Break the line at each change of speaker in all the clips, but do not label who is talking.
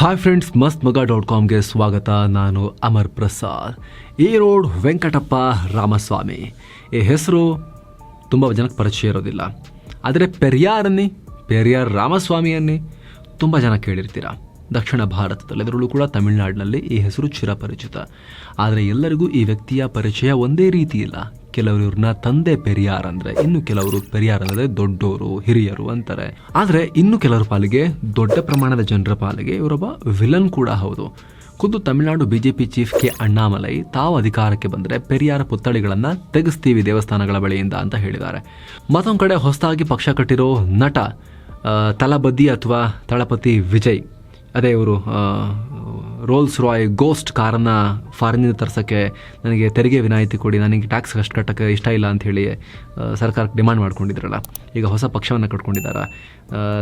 Hi friends ಮಸ್ತ್ ಮಗ dot ಕಾಮ್ಗೆ ಸ್ವಾಗತ. ನಾನು ಅಮರ್ ಪ್ರಸಾದ್. ಈ ರೋಡ್ ವೆಂಕಟಪ್ಪ ರಾಮಸ್ವಾಮಿ. ಈ ಹೆಸರು ತುಂಬ ಜನಕ್ಕೆ ಪರಿಚಯ ಇರೋದಿಲ್ಲ. ಆದರೆ ಪೆರಿಯಾರನ್ನಿ ಪೆರಿಯಾರ್ ರಾಮಸ್ವಾಮಿಯನ್ನಿ ತುಂಬ ಜನ ಕೇಳಿರ್ತೀರ. ದಕ್ಷಿಣ ಭಾರತದಲ್ಲಿ ಅದರಲ್ಲೂ ಕೂಡ ತಮಿಳುನಾಡಿನಲ್ಲಿ ಈ ಹೆಸರು ಚಿರಪರಿಚಿತ. ಆದರೆ ಎಲ್ಲರಿಗೂ ಈ ವ್ಯಕ್ತಿಯ ಪರಿಚಯ ಒಂದೇ ರೀತಿ ಇಲ್ಲ. ಕೆಲವರು ಇವ್ರನ್ನ ತಂದೆ ಪೆರಿಯಾರ್ ಅಂದ್ರೆ, ಇನ್ನು ಕೆಲವರು ಪೆರಿಯಾರ್ ಅಂದ್ರೆ ದೊಡ್ಡೋರು, ಹಿರಿಯರು ಅಂತಾರೆ. ಆದ್ರೆ ಇನ್ನು ಕೆಲವರ ಪಾಲಿಗೆ, ದೊಡ್ಡ ಪ್ರಮಾಣದ ಜನರ ಪಾಲಿಗೆ ಇವರೊಬ್ಬ ವಿಲನ್ ಕೂಡ ಹೌದು. ಖುದ್ದು Tamil Nadu BJP chief K Annamalai ತಾವು ಅಧಿಕಾರಕ್ಕೆ ಬಂದರೆ ಪೆರಿಯಾರ ಪುತ್ಥಳಿಗಳನ್ನ ತೆಗೆಸ್ತೀವಿ ದೇವಸ್ಥಾನಗಳ ಬಳಿಯಿಂದ ಅಂತ ಹೇಳಿದ್ದಾರೆ. ಮತ್ತೊಂದು ಕಡೆ ಹೊಸದಾಗಿ ಪಕ್ಷ ಕಟ್ಟಿರೋ ನಟ ತಲಬದಿ ಅಥವಾ ತಳಪತಿ ವಿಜಯ್, ಅದೇ ಇವರು ರೋಲ್ಸ್ ರಾಯ್ ಗೋಸ್ಟ್ ಕಾರನ್ನು ಫಾರಿನಿಂದ ತರ್ಸೋಕ್ಕೆ ನನಗೆ ತೆರಿಗೆ ವಿನಾಯಿತಿ ಕೊಡಿ, ನನಗೆ ಟ್ಯಾಕ್ಸ್ ಕಷ್ಟ ಕಟ್ಟೋಕ್ಕೆ ಇಷ್ಟ ಇಲ್ಲ ಅಂಥೇಳಿ ಸರ್ಕಾರಕ್ಕೆ ಡಿಮಾಂಡ್ ಮಾಡ್ಕೊಂಡಿದ್ರಲ್ಲ. ಈಗ ಹೊಸ ಪಕ್ಷವನ್ನು ಕಟ್ಕೊಂಡಿದ್ದಾರೆ?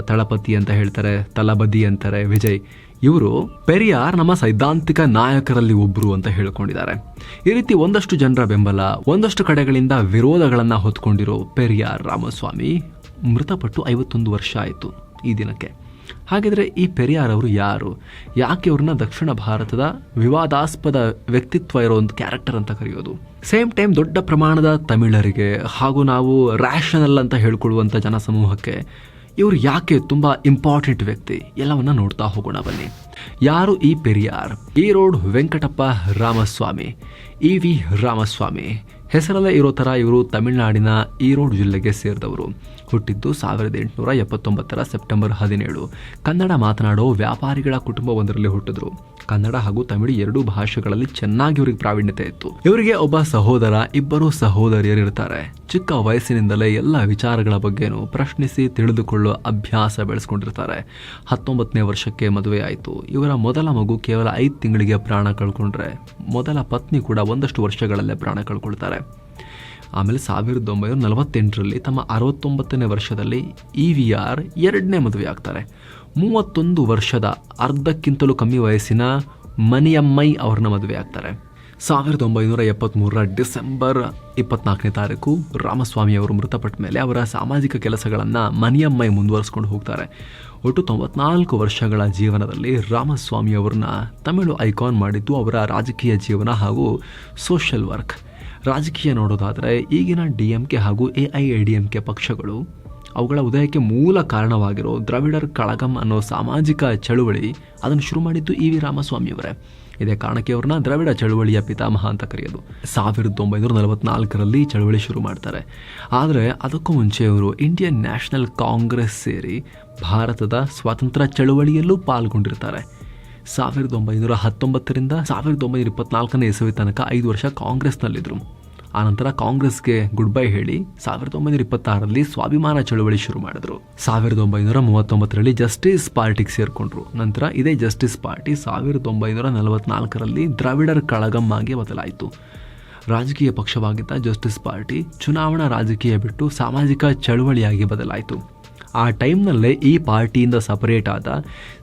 ತಳಪತಿ ಅಂತ ಹೇಳ್ತಾರೆ, ತಲಬದಿ ಅಂತಾರೆ, ವಿಜಯ್. ಇವರು ಪೆರಿಯಾರ್ ನಮ್ಮ ಸೈದ್ಧಾಂತಿಕ ನಾಯಕರಲ್ಲಿ ಒಬ್ಬರು ಅಂತ ಹೇಳ್ಕೊಂಡಿದ್ದಾರೆ. ಈ ರೀತಿ ಒಂದಷ್ಟು ಜನರ ಬೆಂಬಲ, ಒಂದಷ್ಟು ಕಡೆಗಳಿಂದ ವಿರೋಧಗಳನ್ನು ಹೊತ್ಕೊಂಡಿರೋ ಪೆರಿಯಾರ್ ರಾಮಸ್ವಾಮಿ ಮೃತಪಟ್ಟು ಐವತ್ತೊಂದು ವರ್ಷ ಆಯಿತು ಈ ದಿನಕ್ಕೆ. ಹಾಗಿದ್ರೆ ಈ ಪೆರಿಯಾರ್ ಅವರು ಯಾರು? ಯಾಕೆ ಅವ್ರನ್ನ ದಕ್ಷಿಣ ಭಾರತದ ವಿವಾದಾಸ್ಪದ ವ್ಯಕ್ತಿತ್ವ ಇರೋ ಒಂದು ಕ್ಯಾರೆಕ್ಟರ್ ಅಂತ ಕರೆಯೋದು? ಸೇಮ್ ಟೈಮ್ ದೊಡ್ಡ ಪ್ರಮಾಣದ ತಮಿಳರಿಗೆ ಹಾಗೂ ನಾವು ರ್ಯಾಷನಲ್ ಅಂತ ಹೇಳ್ಕೊಳ್ಳುವಂಥ ಜನಸಮೂಹಕ್ಕೆ ಇವರು ಯಾಕೆ ತುಂಬ ಇಂಪಾರ್ಟೆಂಟ್ ವ್ಯಕ್ತಿ? ಎಲ್ಲವನ್ನ ನೋಡ್ತಾ ಹೋಗೋಣ ಬನ್ನಿ. ಯಾರು ಈ Periyar? Erode Venkatappa Ramaswamy. E V Ramasamy. ಹೆಸರಲ್ಲೇ ಇರೋ ಥರ ಇವರು ತಮಿಳುನಾಡಿನ ಈರೋಡ್ ಜಿಲ್ಲೆಗೆ ಸೇರಿದವರು. ಹುಟ್ಟಿದ್ದು ಸಾವಿರದ ಎಂಟುನೂರ ಎಪ್ಪತ್ತೊಂಬತ್ತರ ಸೆಪ್ಟೆಂಬರ್ ಹದಿನೇಳು. ಕನ್ನಡ ಮಾತನಾಡೋ ವ್ಯಾಪಾರಿಗಳ ಕುಟುಂಬವೊಂದರಲ್ಲಿ ಹುಟ್ಟಿದ್ರು. ಕನ್ನಡ ಹಾಗೂ ತಮಿಳು ಎರಡೂ ಭಾಷೆಗಳಲ್ಲಿ ಚೆನ್ನಾಗಿ ಇವರಿಗೆ ಪ್ರಾವೀಣ್ಯತೆ ಇತ್ತು. ಇವರಿಗೆ ಒಬ್ಬ ಸಹೋದರ, ಇಬ್ಬರು ಸಹೋದರಿಯರಿರ್ತಾರೆ. ಚಿಕ್ಕ ವಯಸ್ಸಿನಿಂದಲೇ ಎಲ್ಲ ವಿಚಾರಗಳ ಬಗ್ಗೆನೂ ಪ್ರಶ್ನಿಸಿ ತಿಳಿದುಕೊಳ್ಳುವ ಅಭ್ಯಾಸ ಬೆಳೆಸ್ಕೊಂಡಿರ್ತಾರೆ. ಹತ್ತೊಂಬತ್ತನೇ ವರ್ಷಕ್ಕೆ ಮದುವೆ ಆಯಿತು. ಇವರ ಮೊದಲ ಮಗು ಕೇವಲ ಐದು ತಿಂಗಳಿಗೆ ಪ್ರಾಣ ಕಳ್ಕೊಂಡ್ರೆ ಮೊದಲ ಪತ್ನಿ ಕೂಡ ಒಂದಷ್ಟು ವರ್ಷಗಳಲ್ಲೇ ಪ್ರಾಣ ಕಳ್ಕೊಳ್ತಾರೆ. ಆಮೇಲೆ ಸಾವಿರದ ಒಂಬೈನೂರ ನಲವತ್ತೆಂಟರಲ್ಲಿ ತಮ್ಮ ಅರವತ್ತೊಂಬತ್ತನೇ ವರ್ಷದಲ್ಲಿ ಇ ವಿ ಆರ್ ಎರಡನೇ ಮದುವೆ ಆಗ್ತಾರೆ. ಮೂವತ್ತೊಂದು ವರ್ಷದ ಅರ್ಧಕ್ಕಿಂತಲೂ ಕಮ್ಮಿ ವಯಸ್ಸಿನ ಮನಿಯಮ್ಮೈ ಅವ್ರನ್ನ ಮದುವೆ ಆಗ್ತಾರೆ. ಸಾವಿರದ ಒಂಬೈನೂರ ಎಪ್ಪತ್ತ್ಮೂರರ ಡಿಸೆಂಬರ್ ಇಪ್ಪತ್ನಾಲ್ಕನೇ ತಾರೀಕು ರಾಮಸ್ವಾಮಿ ಅವರು ಮೃತಪಟ್ಟ ಮೇಲೆ ಅವರ ಸಾಮಾಜಿಕ ಕೆಲಸಗಳನ್ನು ಮನಿಯಮ್ಮೈ ಮುಂದುವರಿಸ್ಕೊಂಡು ಹೋಗ್ತಾರೆ. ಒಟ್ಟು ತೊಂಬತ್ನಾಲ್ಕು ವರ್ಷಗಳ ಜೀವನದಲ್ಲಿ ರಾಮಸ್ವಾಮಿ ಅವ್ರನ್ನ ತಮಿಳು ಐಕಾನ್ ಮಾಡಿದ್ದು ಅವರ ರಾಜಕೀಯ ಜೀವನ ಹಾಗೂ ಸೋಷಿಯಲ್ ವರ್ಕ್. ರಾಜಕೀಯ ನೋಡೋದಾದರೆ ಈಗಿನ ಡಿ ಎಂ ಕೆ ಹಾಗೂ A I A D M K ಪಕ್ಷಗಳು ಅವುಗಳ ಉದಯಕ್ಕೆ ಮೂಲ ಕಾರಣವಾಗಿರೋ ದ್ರವಿಡರ್ ಕಳಗಂ ಅನ್ನೋ ಸಾಮಾಜಿಕ ಚಳುವಳಿ ಅದನ್ನು ಶುರು ಮಾಡಿದ್ದು ಇ ವಿ ರಾಮಸ್ವಾಮಿಯವರೇ. ಇದೇ ಕಾರಣಕ್ಕೆ ಅವ್ರನ್ನ ದ್ರವಿಡ ಚಳುವಳಿಯ ಪಿತಾಮಹ ಅಂತ ಕರೆಯೋದು. ಸಾವಿರದ ಒಂಬೈನೂರ ನಲವತ್ನಾಲ್ಕರಲ್ಲಿ ಚಳುವಳಿ ಶುರು ಮಾಡ್ತಾರೆ. ಆದರೆ ಅದಕ್ಕೂ ಮುಂಚೆ ಅವರು ಇಂಡಿಯನ್ ನ್ಯಾಷನಲ್ ಕಾಂಗ್ರೆಸ್ ಸೇರಿ ಭಾರತದ ಸ್ವಾತಂತ್ರ್ಯ ಚಳುವಳಿಯಲ್ಲೂ ಪಾಲ್ಗೊಂಡಿರ್ತಾರೆ. ಸಾವಿರದ ಒಂಬೈನೂರ ಹತ್ತೊಂಬತ್ತರಿಂದ ಸಾವಿರದ ಒಂಬೈನೂರ ಇಪ್ಪತ್ನಾಲ್ಕನೇ ಇಸವಿ ತನಕ ಐದು ವರ್ಷ ಕಾಂಗ್ರೆಸ್ನಲ್ಲಿದ್ದರು ಆನಂತರ ಕಾಂಗ್ರೆಸ್ಗೆ ಗುಡ್ ಬೈ ಹೇಳಿ ಸಾವಿರದ ಒಂಬೈನೂರ ಇಪ್ಪತ್ತಾರರಲ್ಲಿ ಸ್ವಾಭಿಮಾನ ಚಳವಳಿ ಶುರು ಮಾಡಿದ್ರು. ಸಾವಿರದ ಒಂಬೈನೂರ ಮೂವತ್ತೊಂಬತ್ತರಲ್ಲಿ ಜಸ್ಟಿಸ್ ಪಾರ್ಟಿಗೆ ಸೇರ್ಕೊಂಡ್ರು. ನಂತರ ಇದೇ ಜಸ್ಟಿಸ್ ಪಾರ್ಟಿ ಸಾವಿರದ ಒಂಬೈನೂರ ನಲವತ್ನಾಲ್ಕರಲ್ಲಿ ದ್ರಾವಿಡರ್ ಕಳಗಂ ಆಗಿ ಬದಲಾಯಿತು. ರಾಜಕೀಯ ಪಕ್ಷವಾಗಿದ್ದ ಜಸ್ಟಿಸ್ ಪಾರ್ಟಿ ಚುನಾವಣಾ ರಾಜಕೀಯ ಬಿಟ್ಟು ಸಾಮಾಜಿಕ ಚಳುವಳಿಯಾಗಿ ಬದಲಾಯಿತು. ಆ ಟೈಮ್ನಲ್ಲೇ ಈ ಪಾರ್ಟಿಯಿಂದ ಸಪರೇಟ್ ಆದ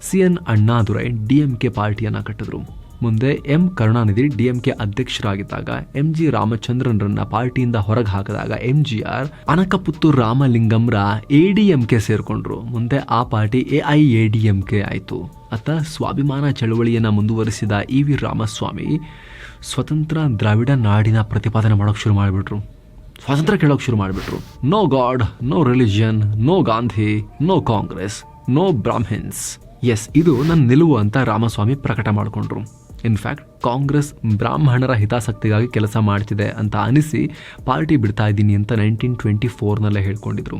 C N Annadurai D M K ಪಾರ್ಟಿಯನ್ನು ಕಟ್ಟಿದ್ರು. ಮುಂದೆ ಎಂ ಕರುಣಾನಿಧಿ ಡಿಎಂಕೆ ಅಧ್ಯಕ್ಷರಾಗಿದ್ದಾಗ, ಎಂ ಜಿ ರಾಮಚಂದ್ರನ್ರನ್ನ ಪಾರ್ಟಿಯಿಂದ ಹೊರಗೆ ಹಾಕಿದಾಗ ಎಂ ಜಿ ಆರ್ ಅನಕಪುತ್ತು ರಾಮಲಿಂಗಂರ ಎ ಡಿ ಎಂ ಕೆ ಸೇರ್ಕೊಂಡ್ರು. ಮುಂದೆ ಆ party A I A D M K ಆಯಿತು. ಅತ್ತ ಸ್ವಾಭಿಮಾನ ಚಳವಳಿಯನ್ನು ಮುಂದುವರಿಸಿದ ಇ ವಿ ರಾಮಸ್ವಾಮಿ ಸ್ವತಂತ್ರ ದ್ರಾವಿಡ ನಾಡಿನ ಪ್ರತಿಪಾದನೆ ಮಾಡೋಕೆ ಶುರು ಮಾಡಿಬಿಟ್ರು. ಸ್ವಾತಂತ್ರ್ಯ ಕೇಳೋಕೆ ಶುರು ಮಾಡಿಬಿಟ್ರು. No God, no religion no Gandhi, no Congress, no Brahmins. Yes, ಇದು ನನ್ನ ನಿಲುವು ಅಂತ ರಾಮಸ್ವಾಮಿ ಪ್ರಕಟ ಮಾಡಿಕೊಂಡ್ರು. ಇನ್ಫ್ಯಾಕ್ಟ್ ಕಾಂಗ್ರೆಸ್ ಬ್ರಾಹ್ಮಣರ ಹಿತಾಸಕ್ತಿಗಾಗಿ ಕೆಲಸ ಮಾಡ್ತಿದೆ ಅಂತ ಅನಿಸಿ ಪಾರ್ಟಿ ಬಿಡ್ತಾ ಇದ್ದೀನಿ ಅಂತ ನೈನ್ಟೀನ್ ಟ್ವೆಂಟಿ ಫೋರ್ನಲ್ಲೇ ಹೇಳ್ಕೊಂಡಿದ್ರು.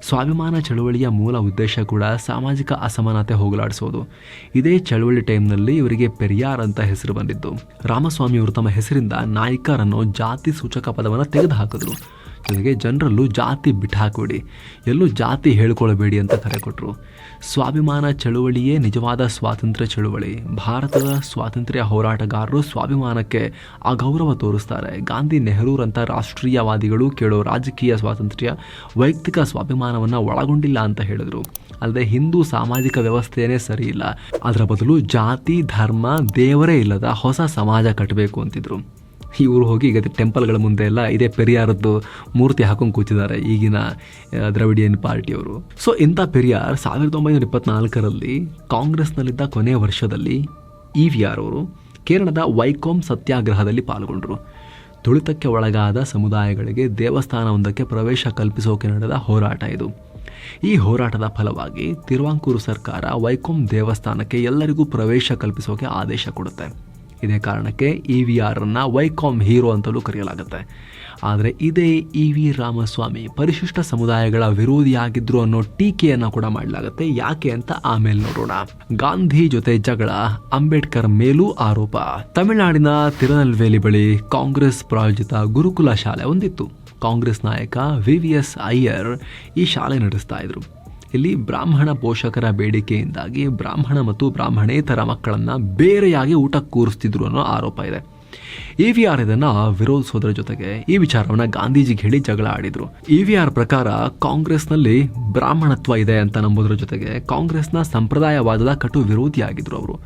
ಸ್ವಾಭಿಮಾನ ಚಳುವಳಿಯ ಮೂಲ ಉದ್ದೇಶ ಕೂಡ ಸಾಮಾಜಿಕ ಅಸಮಾನತೆ ಹೋಗಲಾಡಿಸೋದು. ಇದೇ ಚಳುವಳಿ ಟೈಮ್ನಲ್ಲಿ ಇವರಿಗೆ ಪೆರಿಯಾರ್ ಅಂತ ಹೆಸರು ಬಂದಿದ್ದು. ರಾಮಸ್ವಾಮಿ ಅವರು ತಮ್ಮ ಹೆಸರಿಂದ ನಾಯ್ಕರ್ ಜಾತಿ ಸೂಚಕ ಪದವನ್ನು ತೆಗೆದುಹಾಕಿದ್ರು. ಜೊತೆಗೆ ಜನರಲ್ಲೂ ಜಾತಿ ಬಿಟ್ಟಾಕ್ಬಿಡಿ ಎಲ್ಲೂ ಜಾತಿ ಹೇಳ್ಕೊಳ್ಬೇಡಿ ಅಂತ ಕರೆ ಕೊಟ್ಟರು ಸ್ವಾಭಿಮಾನ ಚಳುವಳಿಯೇ ನಿಜವಾದ ಸ್ವಾತಂತ್ರ್ಯ ಚಳುವಳಿ. ಭಾರತದ ಸ್ವಾತಂತ್ರ್ಯ ಹೋರಾಟಗಾರರು ಸ್ವಾಭಿಮಾನಕ್ಕೆ ಅಗೌರವ ತೋರಿಸ್ತಾರೆ. ಗಾಂಧಿ ನೆಹರೂರಂಥ ರಾಷ್ಟ್ರೀಯವಾದಿಗಳು ಕೇಳೋ ರಾಜಕೀಯ ಸ್ವಾತಂತ್ರ್ಯ ವೈಯಕ್ತಿಕ ಸ್ವಾಭಿಮಾನವನ್ನು ಒಳಗೊಂಡಿಲ್ಲ ಅಂತ ಹೇಳಿದರು. ಅಲ್ಲದೆ ಹಿಂದೂ ಸಾಮಾಜಿಕ ವ್ಯವಸ್ಥೆಯೇ ಸರಿ ಇಲ್ಲ. ಅದರ ಬದಲು ಜಾತಿ, ಧರ್ಮ, ದೇವರೇ ಇಲ್ಲದ ಹೊಸ ಸಮಾಜ ಕಟ್ಟಬೇಕು ಅಂತಿದ್ರು. ಇವರು ಹೋಗಿ ಈಗ ಟೆಂಪಲ್ಗಳ ಮುಂದೆ ಎಲ್ಲ ಇದೇ ಪೆರಿಯಾರದ್ದು ಮೂರ್ತಿ ಹಾಕೊಂಡು ಕೂತಿದ್ದಾರೆ ಈಗಿನ ದ್ರವಿಡಿಯನ್ ಪಾರ್ಟಿಯವರು ಸೊ ಇಂಥ ಪೆರಿಯಾರ್ ಸಾವಿರದ ಒಂಬೈನೂರ ಇಪ್ಪತ್ನಾಲ್ಕರಲ್ಲಿ ಕಾಂಗ್ರೆಸ್ನಲ್ಲಿದ್ದ ಕೊನೆಯ ವರ್ಷದಲ್ಲಿ ಇ ವಿ ಆರ್ ಅವರು ಕೇರಳದ ವೈಕೋಮ್ ಸತ್ಯಾಗ್ರಹದಲ್ಲಿ ಪಾಲ್ಗೊಂಡರು. ತುಳಿತಕ್ಕೆ ಒಳಗಾದ ಸಮುದಾಯಗಳಿಗೆ ದೇವಸ್ಥಾನವೊಂದಕ್ಕೆ ಪ್ರವೇಶ ಕಲ್ಪಿಸೋಕೆ ನಡೆದ ಹೋರಾಟ ಇದು. ಈ ಹೋರಾಟದ ಫಲವಾಗಿ ತಿರುವಾಂಕೂರು ಸರ್ಕಾರ ವೈಕೋಮ್ ದೇವಸ್ಥಾನಕ್ಕೆ ಎಲ್ಲರಿಗೂ ಪ್ರವೇಶ ಕಲ್ಪಿಸೋಕೆ ಆದೇಶ ಕೊಡುತ್ತೆ. ಇದೇ ಕಾರಣಕ್ಕೆ ಇ ವಿ ಆರನ್ನು ವೈಕಾಮ್ ಹೀರೋ ಅಂತಲೂ ಕರೆಯಲಾಗುತ್ತೆ. ಆದರೆ ಇದೇ ಇ ವಿ ರಾಮಸ್ವಾಮಿ ಪರಿಶಿಷ್ಟ ಸಮುದಾಯಗಳ ವಿರೋಧಿಯಾಗಿದ್ರು ಅನ್ನೋ ಟೀಕೆಯನ್ನು ಕೂಡ ಮಾಡಲಾಗುತ್ತೆ. ಯಾಕೆ ಅಂತ ಆಮೇಲೆ ನೋಡೋಣ. ಗಾಂಧಿ ಜೊತೆ ಜಗಳ, ಅಂಬೇಡ್ಕರ್ ಮೇಲೂ ಆರೋಪ. ತಮಿಳುನಾಡಿನ ತಿರುನಲ್ವೇಲಿ ಬಳಿ ಕಾಂಗ್ರೆಸ್ ಪ್ರಾಯೋಜಿತ ಗುರುಕುಲ ಶಾಲೆ ಒಂದಿತ್ತು. ಕಾಂಗ್ರೆಸ್ ನಾಯಕ ವಿ ವಿ ಎಸ್ ಅಯ್ಯರ್ ಈ ಶಾಲೆ ನಡೆಸ್ತಾ ಇದ್ರು. ಇಲ್ಲಿ ಬ್ರಾಹ್ಮಣ ಪೋಷಕರ ಬೇಡಿಕೆಯಿಂದಾಗಿ ಬ್ರಾಹ್ಮಣ ಮತ್ತು ಬ್ರಾಹ್ಮಣೇತರ ಮಕ್ಕಳನ್ನು ಬೇರೆಯಾಗಿ ಊಟಕ್ಕೆ ಕೂರಿಸ್ತಿದ್ರು ಅನ್ನೋ ಆರೋಪ ಇದೆ. ಇ ವಿ ಆರ್ ಇದನ್ನು ವಿರೋಧಿಸೋದ್ರ ಜೊತೆಗೆ ಈ ವಿಚಾರವನ್ನು ಗಾಂಧೀಜಿಗೆ ಹೇಳಿ ಜಗಳ ಆಡಿದರು. ಇ ವಿ ಆರ್ ಪ್ರಕಾರ ಕಾಂಗ್ರೆಸ್ನಲ್ಲಿ ಬ್ರಾಹ್ಮಣತ್ವ ಇದೆ ಅಂತ ನಂಬೋದ್ರ ಜೊತೆಗೆ ಕಾಂಗ್ರೆಸ್ನ ಸಂಪ್ರದಾಯವಾದದ ಕಟು ವಿರೋಧಿಯಾಗಿದ್ದರು ಅವರು.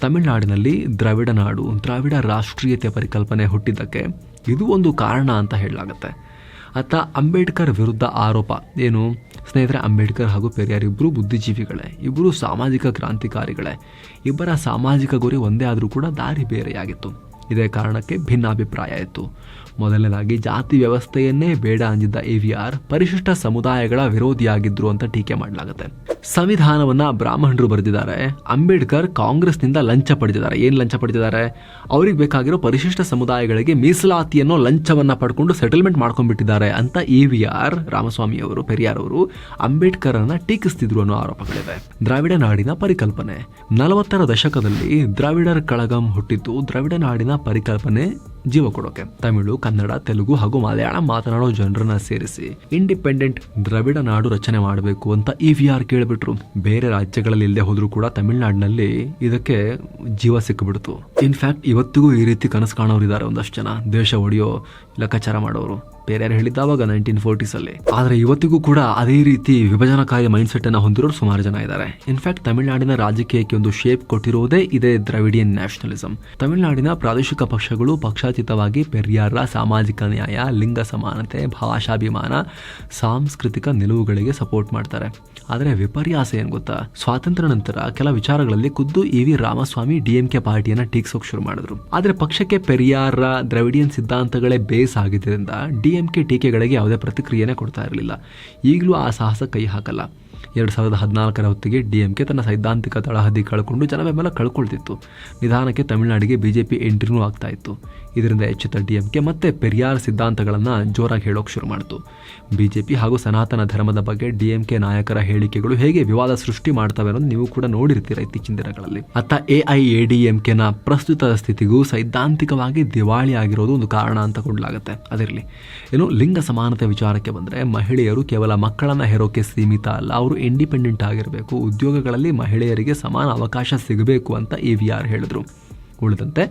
ತಮಿಳುನಾಡಿನಲ್ಲಿ ದ್ರಾವಿಡ ನಾಡು, ದ್ರಾವಿಡ ರಾಷ್ಟ್ರೀಯತೆ ಪರಿಕಲ್ಪನೆ ಹುಟ್ಟಿದ್ದಕ್ಕೆ ಇದು ಒಂದು ಕಾರಣ ಅಂತ ಹೇಳಲಾಗುತ್ತೆ. ಅತ್ತ ಅಂಬೇಡ್ಕರ್ ವಿರುದ್ಧ ಆರೋಪ. ಏನು? ಸ್ನೇಹಿತರೆ, ಅಂಬೇಡ್ಕರ್ ಹಾಗೂ ಪೆರಿಯಾರ್ ಇಬ್ಬರು ಬುದ್ಧಿಜೀವಿಗಳೇ ಇಬ್ಬರು ಸಾಮಾಜಿಕ ಕ್ರಾಂತಿಕಾರಿಗಳೇ. ಇಬ್ಬರ ಸಾಮಾಜಿಕ ಗುರಿ ಒಂದೇ ಆದರೂ ಕೂಡ ದಾರಿ ಬೇರೆಯಾಗಿತ್ತು. ಇದೇ ಕಾರಣಕ್ಕೆ ಭಿನ್ನಾಭಿಪ್ರಾಯ ಇತ್ತು. ಮೊದಲನೇದಾಗಿ, ಜಾತಿ ವ್ಯವಸ್ಥೆಯನ್ನೇ ಬೇಡ ಅಂದಿದ್ದ ಎ ವಿ ಆರ್ ಪರಿಶಿಷ್ಟ ಸಮುದಾಯಗಳ ವಿರೋಧಿಯಾಗಿದ್ರು ಅಂತ ಟೀಕೆ ಮಾಡಲಾಗುತ್ತೆ. ಸಂವಿಧಾನವನ್ನ ಬ್ರಾಹ್ಮಣರು ಬರೆದಿದ್ದಾರೆ. ಅಂಬೇಡ್ಕರ್ ಕಾಂಗ್ರೆಸ್ನಿಂದ ಲಂಚ ಪಡೆದಿದ್ದಾರೆ. ಏನು ಲಂಚ ಪಡೆದಿದ್ದಾರೆ? ಅವ್ರಿಗೆ ಬೇಕಾಗಿರೋ ಪರಿಶಿಷ್ಟ ಸಮುದಾಯಗಳಿಗೆ ಮೀಸಲಾತಿ ಅನ್ನೋ ಲಂಚವನ್ನ ಪಡ್ಕೊಂಡು ಸೆಟಲ್ಮೆಂಟ್ ಮಾಡ್ಕೊಂಡ್ಬಿಟ್ಟಿದ್ದಾರೆ ಅಂತ ಎ ವಿ ಆರ್ ರಾಮಸ್ವಾಮಿ ಅವರು, ಪೆರಿಯಾರ್ ಅವರು ಅಂಬೇಡ್ಕರ್ ಅನ್ನ ಟೀಕಿಸ್ತಿದ್ರು ಅನ್ನೋ ಆರೋಪಗಳಿವೆ. ದ್ರಾವಿಡ ನಾಡಿನ ಪರಿಕಲ್ಪನೆ. ನಲವತ್ತರ ದಶಕದಲ್ಲಿ ದ್ರಾವಿಡರ್ ಕಳಗಂ ಹುಟ್ಟಿದ್ದು ದ್ರಾವಿಡ ನಾಡಿನ ಪರಿಕಲ್ಪನೆ ಜೀವ ಕೊಡೋಕೆ. ತಮಿಳು, ಕನ್ನಡ, ತೆಲುಗು ಹಾಗೂ ಮಲಯಾಳ ಮಾತನಾಡೋ ಜನರನ್ನ ಸೇರಿಸಿ ಇಂಡಿಪೆಂಡೆಂಟ್ ದ್ರವಿಡ ನಾಡು ರಚನೆ ಮಾಡಬೇಕು ಅಂತ ಇ ವಿ ಆರ್ ಕೇಳಿಬಿಟ್ರು. ಬೇರೆ ರಾಜ್ಯಗಳಲ್ಲಿ ಇಲ್ಲದೆ ಹೋದ್ರೂ ಕೂಡ ತಮಿಳುನಾಡಿನಲ್ಲಿ ಇದಕ್ಕೆ ಜೀವ ಸಿಕ್ಕಿಬಿಡ್ತು ಇನ್ಫ್ಯಾಕ್ಟ್ ಇವತ್ತಿಗೂ ಈ ರೀತಿ ಕನಸು ಕಾಣೋರು ಇದ್ದಾರೆ ಒಂದಷ್ಟು ಜನ. ದೇಶ ಒಡೆಯೋ ಲೆಕ್ಕಾಚಾರ ಮಾಡೋರು. ಬೇರೆ ಯಾರು ಹೇಳಿದ್ದಾವಾಗ ನೈನ್ಟೀನ್ ಫೋರ್ಟೀಸಲ್ಲಿ ಆದರೆ ಇವತ್ತಿಗೂ ಕೂಡ ಅದೇ ರೀತಿ ವಿಭಜನಕಾರಿ ಮೈಂಡ್ ಸೆಟ್ ಅನ್ನು ಹೊಂದಿರೋರು ಸುಮಾರು ಜನ ಇದ್ದಾರೆ. ಇನ್ಫ್ಯಾಕ್ಟ್ ತಮಿಳುನಾಡಿನ ರಾಜಕೀಯಕ್ಕೆ ಒಂದು ಶೇಪ್ ಕೊಟ್ಟಿರುವುದೇ ಇದೇ ದ್ರವಿಡಿಯನ್ ನ್ಯಾಷನಲಿಸಂ ತಮಿಳುನಾಡಿನ ಪ್ರಾದೇಶಿಕ ಪಕ್ಷಗಳು ಪಕ್ಷಾತೀತವಾಗಿ ಪೆರಿಯಾರ ಸಾಮಾಜಿಕ ನ್ಯಾಯ, ಲಿಂಗ ಸಮಾನತೆ, ಭಾಷಾಭಿಮಾನ, ಸಾಂಸ್ಕೃತಿಕ ನಿಲುವುಗಳಿಗೆ ಸಪೋರ್ಟ್ ಮಾಡ್ತಾರೆ. ಆದರೆ ವಿಪರ್ಯಾಸ ಏನು ಗೊತ್ತಾ? ಸ್ವಾತಂತ್ರ್ಯ ನಂತರ ಕೆಲ ವಿಚಾರಗಳಲ್ಲಿ ಖುದ್ದು ಇ ವಿ ರಾಮಸ್ವಾಮಿ ಡಿಎಂಕೆ ಪಾರ್ಟಿಯನ್ನು ಟೀಕ್ಸೋಕೆ ಶುರು ಮಾಡಿದ್ರು. ಆದರೆ ಪಕ್ಷಕ್ಕೆ ಪೆರಿಯಾರ ದ್ರವಿಡಿಯನ್ ಸಿದ್ಧಾಂತಗಳೇ ಬೇಸ್ ಆಗಿದ್ದರಿಂದ ಡಿಎಂಕೆ ಟೀಕೆಗಳಿಗೆ ಯಾವುದೇ ಪ್ರತಿಕ್ರಿಯೆನೇ ಕೊಡ್ತಾ ಇರಲಿಲ್ಲ. ಈಗಲೂ ಆ ಸಾಹಸ ಕೈ ಹಾಕಲ್ಲ. ಎರಡು ಸಾವಿರದ ಹದಿನಾಲ್ಕರ ಹೊತ್ತಿಗೆ ಡಿ ಎಂ ಕೆ ತನ್ನ ಸೈದ್ಧಾಂತಿಕ ತಳಹದಿ ಕಳ್ಕೊಂಡು ಜನ ಬೆಂಬಲ ಕಳ್ಕೊಳ್ತಿತ್ತು. ನಿಧಾನಕ್ಕೆ ತಮಿಳುನಾಡಿಗೆ ಬಿ ಜೆ ಪಿ ಎಂಟ್ರಿನೂ ಆಗ್ತಾ ಇತ್ತು. ಇದರಿಂದ ಎಚ್ಚೆತ್ತ ಡಿಎಂಕೆ ಮತ್ತೆ ಪೆರಿಯಾರ್ ಸಿದ್ಧಾಂತಗಳನ್ನು ಜೋರಾಗಿ ಹೇಳೋಕೆ ಶುರು ಮಾಡಿತು. ಬಿಜೆಪಿ ಹಾಗೂ ಸನಾತನ ಧರ್ಮದ ಬಗ್ಗೆ ಡಿಎಂಕೆ ನಾಯಕರ ಹೇಳಿಕೆಗಳು ಹೇಗೆ ವಿವಾದ ಸೃಷ್ಟಿ ಮಾಡ್ತವೆ ಅನ್ನೋದು ನೀವು ಕೂಡ ನೋಡಿರ್ತೀರ ಇತ್ತೀಚಿನ ದಿನಗಳಲ್ಲಿ. ಅತ್ತ A I, A D M ಕೆನ ಪ್ರಸ್ತುತ ಸ್ಥಿತಿಗೂ ಸೈದ್ಧಾಂತಿಕವಾಗಿ ದಿವಾಳಿ ಆಗಿರೋದು ಒಂದು ಕಾರಣ ಅಂತ ಕೊಡಲಾಗುತ್ತೆ. ಅದಿರಲಿ. ಏನು ಲಿಂಗ ಸಮಾನತೆ ವಿಚಾರಕ್ಕೆ ಬಂದರೆ ಮಹಿಳೆಯರು ಕೇವಲ ಮಕ್ಕಳನ್ನ ಹೆರೋಕೆ ಸೀಮಿತ ಅಲ್ಲ, ಅವರು ಇಂಡಿಪೆಂಡೆಂಟ್ ಆಗಿರಬೇಕು, ಉದ್ಯೋಗಗಳಲ್ಲಿ ಮಹಿಳೆಯರಿಗೆ ಸಮಾನ ಅವಕಾಶ ಸಿಗಬೇಕು ಅಂತ ಇ ವಿ ಆರ್ ಹೇಳಿದ್ರು. ಉಳಿದಂತೆ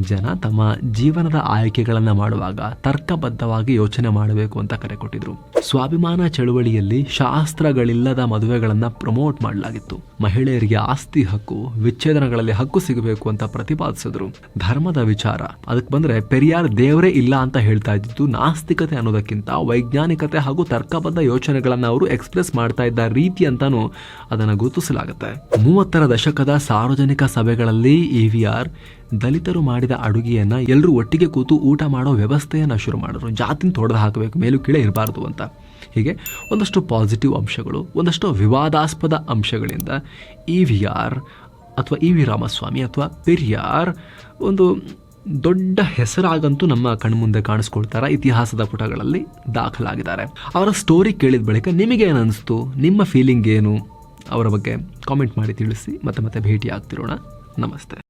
ಜನ ತಮ್ಮ ಜೀವನದ ಆಯ್ಕೆಗಳನ್ನು ಮಾಡುವಾಗ ತರ್ಕಬದ್ಧವಾಗಿ ಯೋಚನೆ ಮಾಡಬೇಕು ಅಂತ ಕರೆ ಕೊಟ್ಟಿದ್ರು. ಸ್ವಾಭಿಮಾನ ಚಳುವಳಿಯಲ್ಲಿ ಶಾಸ್ತ್ರಗಳಿಲ್ಲದ ಮದುವೆಗಳನ್ನು ಪ್ರಮೋಟ್ ಮಾಡಲಾಗಿತ್ತು. ಮಹಿಳೆಯರಿಗೆ ಆಸ್ತಿ ಹಕ್ಕು, ವಿಚ್ಛೇದನಗಳಲ್ಲಿ ಹಕ್ಕು ಸಿಗಬೇಕು ಅಂತ ಪ್ರತಿಪಾದಿಸಿದ್ರು. ಧರ್ಮದ ವಿಚಾರ ಅದಕ್ಕೆ ಬಂದ್ರೆ ಪೆರಿಯಾರ್ ದೇವರೇ ಇಲ್ಲ ಅಂತ ಹೇಳ್ತಾ ಇದ್ದಿದ್ದು ನಾಸ್ತಿಕತೆ ಅನ್ನೋದಕ್ಕಿಂತ ವೈಜ್ಞಾನಿಕತೆ ಹಾಗೂ ತರ್ಕಬದ್ಧ ಯೋಚನೆಗಳನ್ನು ಅವರು ಎಕ್ಸ್ಪ್ರೆಸ್ ಮಾಡ್ತಾ ಇದ್ದ ರೀತಿ ಅಂತಾನು ಅದನ್ನ ಗುರುತಿಸಲಾಗುತ್ತೆ. ಮೂವತ್ತರ ದಶಕದ ಸಾರ್ವಜನಿಕ ಸಭೆಗಳಲ್ಲಿ ಇ ವಿ ಆರ್ ದಲಿತರು ಮಾಡಿದ ಅಡುಗೆಯನ್ನ ಎಲ್ಲರೂ ಒಟ್ಟಿಗೆ ಕೂತು ಊಟ ಮಾಡೋ ವ್ಯವಸ್ಥೆಯನ್ನು ಶುರು ಮಾಡಿದ್ರು. ಜಾತಿನ ತೊಡೆದು ಹಾಕಬೇಕು, ಮೇಲೂ ಕೀಳೇ ಇರಬಾರ್ದು ಅಂತ. ಹೀಗೆ ಒಂದಷ್ಟು ಪಾಸಿಟಿವ್ ಅಂಶಗಳು, ಒಂದಷ್ಟು ವಿವಾದಾಸ್ಪದ ಅಂಶಗಳಿಂದ ಇ ವಿ ಆರ್ ಅಥವಾ ಇ ವಿ ರಾಮಸ್ವಾಮಿ ಅಥವಾ ಪೆರಿಯಾರ್ ಒಂದು ದೊಡ್ಡ ಹೆಸರಾಗಂತೂ ನಮ್ಮ ಕಣ್ಮುಂದೆ ಕಾಣಿಸ್ಕೊಳ್ತಾರ. ಇತಿಹಾಸದ ಪುಟಗಳಲ್ಲಿ ದಾಖಲಾಗಿದ್ದಾರೆ. ಅವರ ಸ್ಟೋರಿ ಕೇಳಿದ ಬಳಿಕ ನಿಮಗೇನು ಅನಿಸ್ತು ನಿಮ್ಮ ಫೀಲಿಂಗ್ ಏನು? ಅವರ ಬಗ್ಗೆ ಕಾಮೆಂಟ್ ಮಾಡಿ ತಿಳಿಸಿ, ಮತ್ತೆ ಮತ್ತೆ ಭೇಟಿ ಆಗ್ತಿರೋಣ ನಮಸ್ತೆ.